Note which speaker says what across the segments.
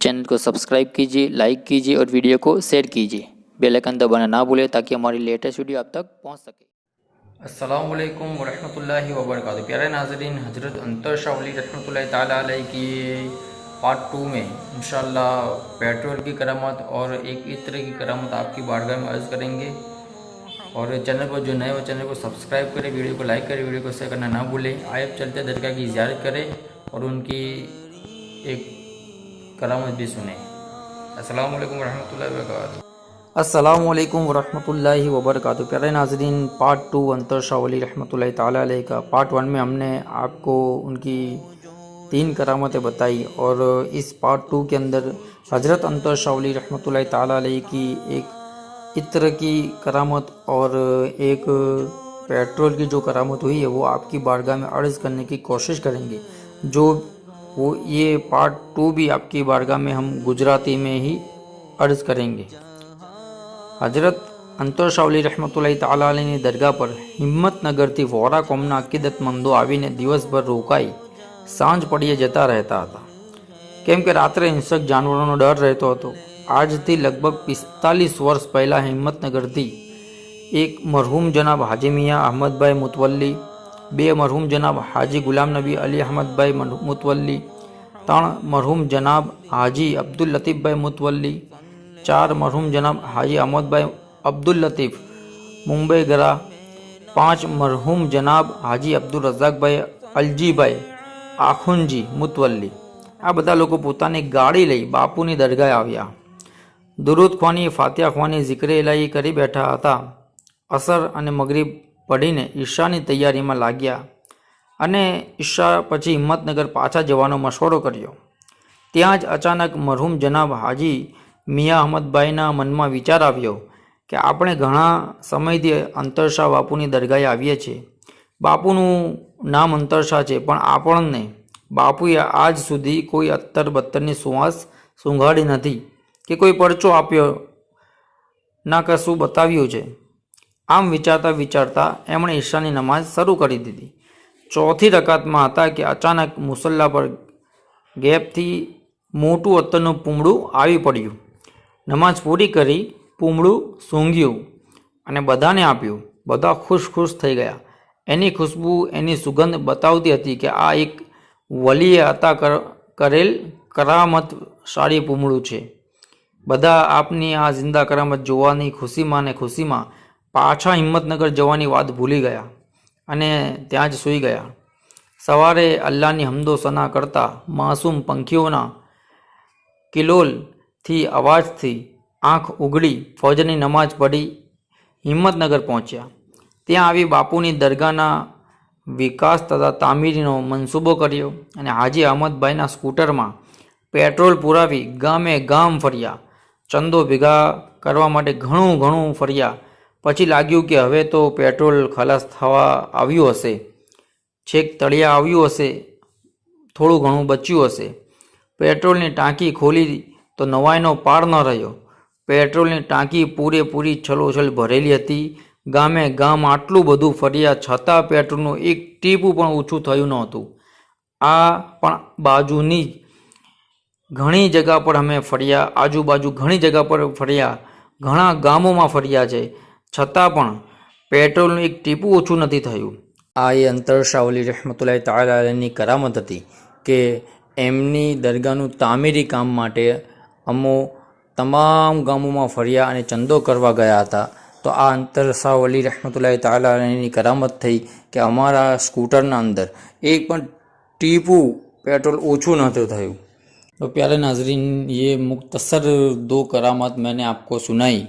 Speaker 1: Channel को subscribe कीजिए, like कीजिए और वीडियो को शेयर कीजिए। बेल आइकन दबाना ना भूलें ताकि हमारी लेटेस्ट वीडियो आप तक पहुँच सके।
Speaker 2: अस्सलाम वालेकुम वरहमतुल्लाहि वबरकातुहू। प्यारे नाजरीन, हज़रत अंतर शावली रहमतुल्लाहि ताला की पार्ट टू में इंशाल्लाह पेट्रोल की करामत और एक इत्र की करामत आपकी बारगाह में अर्ज़ करेंगे। और चैनल पर जो नए हो, चैनल को सब्सक्राइब करें, वीडियो को लाइक करें, वीडियो को शेयर करना ना भूलें। आए चलते दरगाह की ज़्यारत करें और उनकी एक करामत भी सुने। अस्सलाम वालेकुम वरहमतुल्लाहि वबरकातुहू। वरहमतुल्लाहि वबरकातु प्यारे नाजरीन पार्ट टू अंतर शाह वली रहमतुल्लाहि ताला का पार्ट वन में हमने आपको उनकी तीन करामतें बताई और इस पार्ट टू के अंदर हज़रत अंतर शाह वली रहमतुल्लाहि ताला की एक इत्र की करामत और एक पेट्रोल की जो करामत हुई है, वो आपकी बारगाह में अर्ज़ करने की कोशिश करेंगे। जो वो ये पार्ट टू भी आपकी बारगाह में हम गुजराती में ही अर्ज़ करेंगे હજરત અંતર શાવલી રહમતુલ્લાહ તાલાની દરગાહ પર હિંમતનગરથી વોરા કોમના અકીદતમંદો આવીને દિવસભર રોકાઈ સાંજ પડીએ જતા રહેતા હતા કેમ કે રાત્રે હિંસક જાનવરોનો ડર રહેતો હતો આજથી લગભગ પિસ્તાલીસ વર્ષ પહેલાં હિંમતનગરથી એક મરહૂમ જનાબ હાજી મિયા અહમદભાઈ મુતવલ્લી બે મરહૂમ જનાબ હાજી ગુલામ નબી અલી અહમદભાઈ મુતવલ્લી. ત્રણ મરહૂમ જનાબ હાજી અબ્દુલ લતીફભાઈ મુતવલ્લી. ચાર મરહૂમ જનાબ હાજી અહમદભાઈ અબ્દુલ લતીફ. મુંબઈ ગરા. પાંચ મરહૂમ જનાબ હાજી અબ્દુલ રઝાકભાઈ અલજીભાઈ આખુનજી મુતવલ્લી. આ બધા લોકો પોતાની ગાડી લઈ બાપુની દરગાહે આવ્યા. દુરુદ ખવાની ફાતિયા ખવાની ઝિકરે ઇલાહી કરી બેઠા હતા. અસર અને મગરીબ પઢીને ઈર્ષાની તૈયારીમાં લાગ્યા અને ઈર્ષા પછી હિંમતનગર પાછા જવાનો મશવરો કર્યો. ત્યાં જ અચાનક મરહૂમ જનાબ હાજી મિયા અહમદભાઈના મનમાં વિચાર આવ્યો કે આપણે ઘણા સમયથી અંતરશાહ બાપુની દરગાહે આવીએ છીએ. બાપુનું નામ અંતરશાહ છે, પણ આપણને બાપુએ આજ સુધી કોઈ અત્તર બત્તરની સુવાસ સૂંઘાડી નથી કે કોઈ પરચો આપ્યો ના કશું બતાવ્યું છે. આમ વિચારતા વિચારતા એમણે ઈશાની નમાઝ શરૂ કરી દીધી. ચોથી રકાતમાં હતા કે અચાનક મુસલ્લા પર ગેપથી મોટું અત્તરનું પૂમડું આવી પડ્યું. નમાઝ પૂરી કરી પૂમડું સૂંઘ્યું અને બધાને આપ્યું. બધા ખુશ ખુશ થઈ ગયા. એની ખુશ્બુ, એની સુગંધ બતાવતી હતી કે આ એક વલીએ અતા કર- કરેલ સારી પૂમડું છે. બધા આપની આ જિંદા કરામત જોવાની ખુશીમાં ને ખુશીમાં પાછા હિંમતનગર જવાની વાત ભૂલી ગયા અને ત્યાં જ સૂઈ ગયા. સવારે અલ્લાહની હમદો સના કરતા માસૂમ પંખીઓના કિલોલથી અવાજથી આંખ ઉગડી, ફોજની નમાઝ પઢી હિંમતનગર પહોંચ્યા. ત્યાં આવી બાપુની દરગાહના વિકાસ તથા તામીરીનો મનસૂબો કર્યો અને હાજી અહમદભાઈના સ્કૂટરમાં પેટ્રોલ પુરાવી ગામે ગામ ફર્યા. ચંદો ભેગા કરવા માટે ઘણું ઘણું ફર્યા. પછી લાગ્યું કે હવે તો પેટ્રોલ ખલાસ થવા આવ્યું હશે, છેક તળિયા આવ્યું હશે, થોડું ઘણું બચ્યું હશે. પેટ્રોલની ટાંકી ખોલી તો નવાઈનો પાર ન રહ્યો. પેટ્રોલની ટાંકી પૂરેપૂરી છલોછલ ભરેલી હતી. ગામે ગામ આટલું બધું ફર્યા છતાં પેટ્રોલનું એક ટીપું પણ ઓછું થયું નહોતું. આ પણ બાજુની ઘણી જગા પર અમે ફર્યા, આજુબાજુ ઘણી જગા પર ફર્યા, ઘણા ગામોમાં ફર્યા છે. છતાં પણ પેટ્રોલનું એક ટીપું ઓછું નથી થયું. આ એ અંતર શાવલી રહેમતુલ્લાહ તાલાની કરામત હતી કે એમની દરગાહનું તામીરી કામ માટે અમો તમામ ગામોમાં ફર્યા અને ચંદો કરવા ગયા હતા. તો આ અંતર શાહ અલી રહમતુલ્લાહ તાલાની કરામત થઈ કે અમારા સ્કૂટરના અંદર એક પણ ટીપું પેટ્રોલ ઓછું નહોતું થયું. તો પ્યારે નાઝરીન એ મુખ્તસર દો કરામત મેં આપકો સુનાઈ.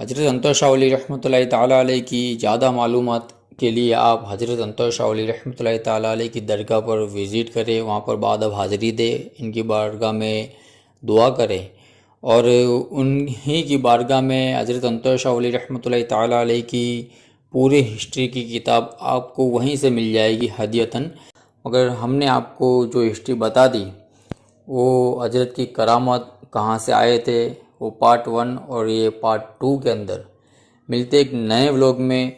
Speaker 2: हज़रत अली रहमतुल्लाहि ताला की ज़्यादा मालूमात के लिए आप हज़रत अली रहमतुल्लाहि ताला की दरगाह पर विज़िट करें, वहाँ पर बाद अब हाज़िरी दें, इनकी बारगाह में दुआ करें। और उन्हीं की बारगाह में हज़रत अली रहमतुल्लाहि ताला की पूरी हिस्ट्री की किताब आपको वहीं से मिल जाएगी हदियतन। मगर हमने आपको जो हिस्ट्री बता दी, वो हज़रत की करामत कहाँ से आए थे वो पार्ट वन और ये पार्ट टू के अंदर। मिलते एक नए व्लॉग में।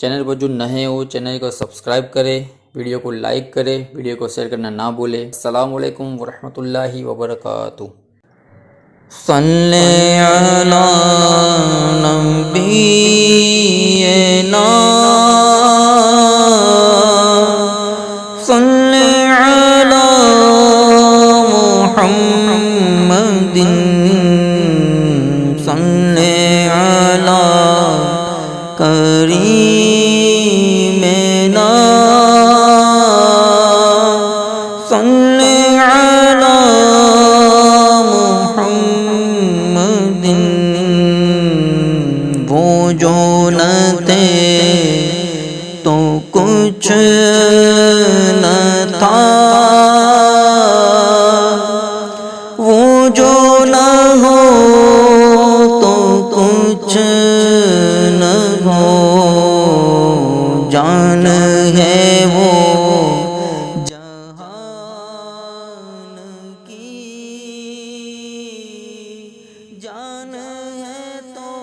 Speaker 2: चैनल पर जो नए हो चैनल को सब्सक्राइब करें वीडियो को लाइक करें वीडियो को शेयर करना ना भूलें। अस्सलाम वालेकुम वरहमतुल्लाहि वबरकातुहू
Speaker 3: আলা করি जान